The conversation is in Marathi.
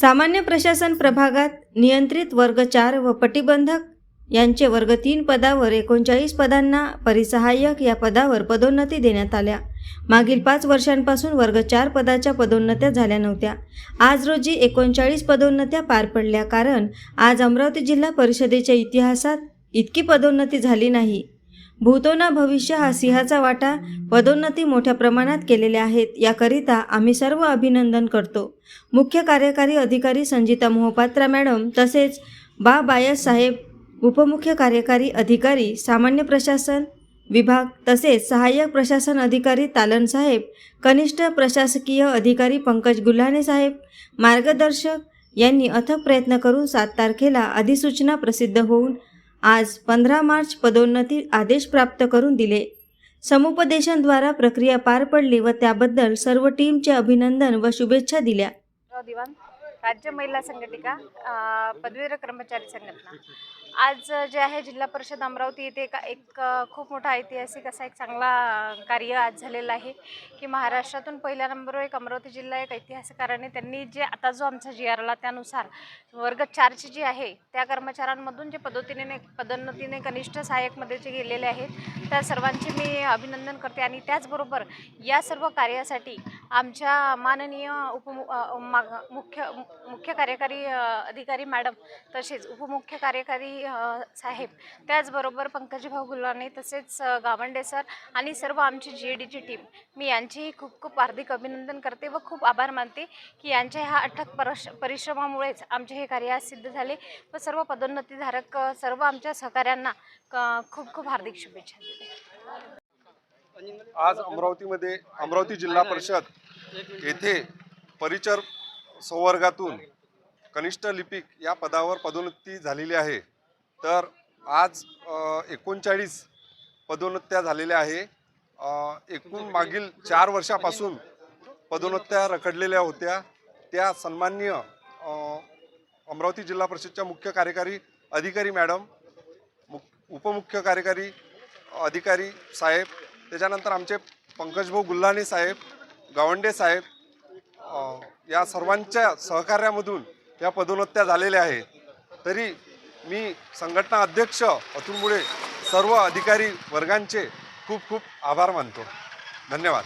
सामान्य प्रशासन प्रभागात नियंत्रित वर्ग चार व पटीबंधक यांचे वर्ग तीन पदावर एकोणचाळीस पदांना परिसहाय्यक या पदावर पदोन्नती देण्यात आल्या. मागील पाच वर्षांपासून वर्ग चार पदाच्या पदोन्नत्या झाल्या नव्हत्या. आज रोजी एकोणचाळीस पदोन्नत्या पार पडल्या कारण आज अमरावती जिल्हा परिषदेच्या इतिहासात इतकी पदोन्नती झाली नाही. भूतोना भविष्य हा सिंहाचा वाटा पदोन्नती मोठ्या प्रमाणात केलेल्या आहेत. याकरिता आम्ही सर्व अभिनंदन करतो. मुख्य कार्यकारी अधिकारी संजिता मोहपात्रा मॅडम तसेच बा. बायस साहेब उपमुख्य कार्यकारी अधिकारी सामान्य प्रशासन विभाग तसेच सहाय्यक प्रशासन अधिकारी तालन साहेब कनिष्ठ प्रशासकीय अधिकारी पंकज गुल्हाने साहेब मार्गदर्शक यांनी अथक प्रयत्न करून सात तारखेला अधिसूचना प्रसिद्ध होऊन आज पंधरा मार्च पदोन्नती आदेश प्राप्त करून दिले. समुपदेशनद्वारा प्रक्रिया पार पडली व त्याबद्दल सर्व टीमचे अभिनंदन व शुभेच्छा दिल्या. राज्य महिला संघटिका पदवीधर कर्मचारी संघटना. आज जे आहे जिल्हा परिषद अमरावती येथे एक एक खूप मोठा ऐतिहासिक असा एक चांगला कार्य आज झालेला आहे की महाराष्ट्रातून पहिल्या नंबरवर एक अमरावती जिल्हा एक ऐतिहासिकाराने त्यांनी जे आता जो आमचा जी आर आला त्यानुसार वर्ग चारची जी आहे त्या कर्मचाऱ्यांमधून जे पदोतीने पदोन्नतीने कनिष्ठ सहाय्यकमध्ये जे गेलेले आहेत त्या सर्वांचे मी अभिनंदन करते. आणि त्याचबरोबर या सर्व कार्यासाठी आमच्या माननीय उपमु मा- मुख्य मुख्य कार्यकारी अधिकारी मॅडम तसेच उपमुख्य कार्यकारी साहेब त्याचबरोबर पंकजभाऊ गुल्हाने तसेच गावंडे सर आणि सर्व आमची जी डी डीची टीम मी यांचीही खूप खूप हार्दिक अभिनंदन करते व खूप आभार मानते की यांच्या ह्या अथक परश परिश्रमामुळेच आमचे हे कार्य आज सिद्ध झाले व सर्व पदोन्नतीधारक सर्व आमच्या सहकाऱ्यांना क- खूप खूप हार्दिक शुभेच्छा आज अमरावतीमध्ये अमरावती जिल्हा परिषद येथे परिचर संवर्गातून कनिष्ठ लिपिक या पदावर पदोन्नती झालेली आहे. तर आज एकोणचाळीस पदोन्नत्या झालेल्या आहे. एकूण मागील चार वर्षापासून पदोन्नत्या रखडलेल्या होत्या. त्या सन्माननीय अमरावती जिल्हा परिषदच्या मुख्य कार्यकारी अधिकारी मॅडम मुख उपमुख्य कार्यकारी अधिकारी साहेब त्याच्यानंतर आमचे पंकजभाऊ गुल्हाने साहेब गावंडे साहेब या सर्वांच्या सहकार्यामधून या पदोन्नत्या झालेल्या आहेत. तरी मी संघटना अध्यक्ष अतुल मुळे सर्व अधिकारी वर्गांचे खूप खूप आभार मानतो. धन्यवाद.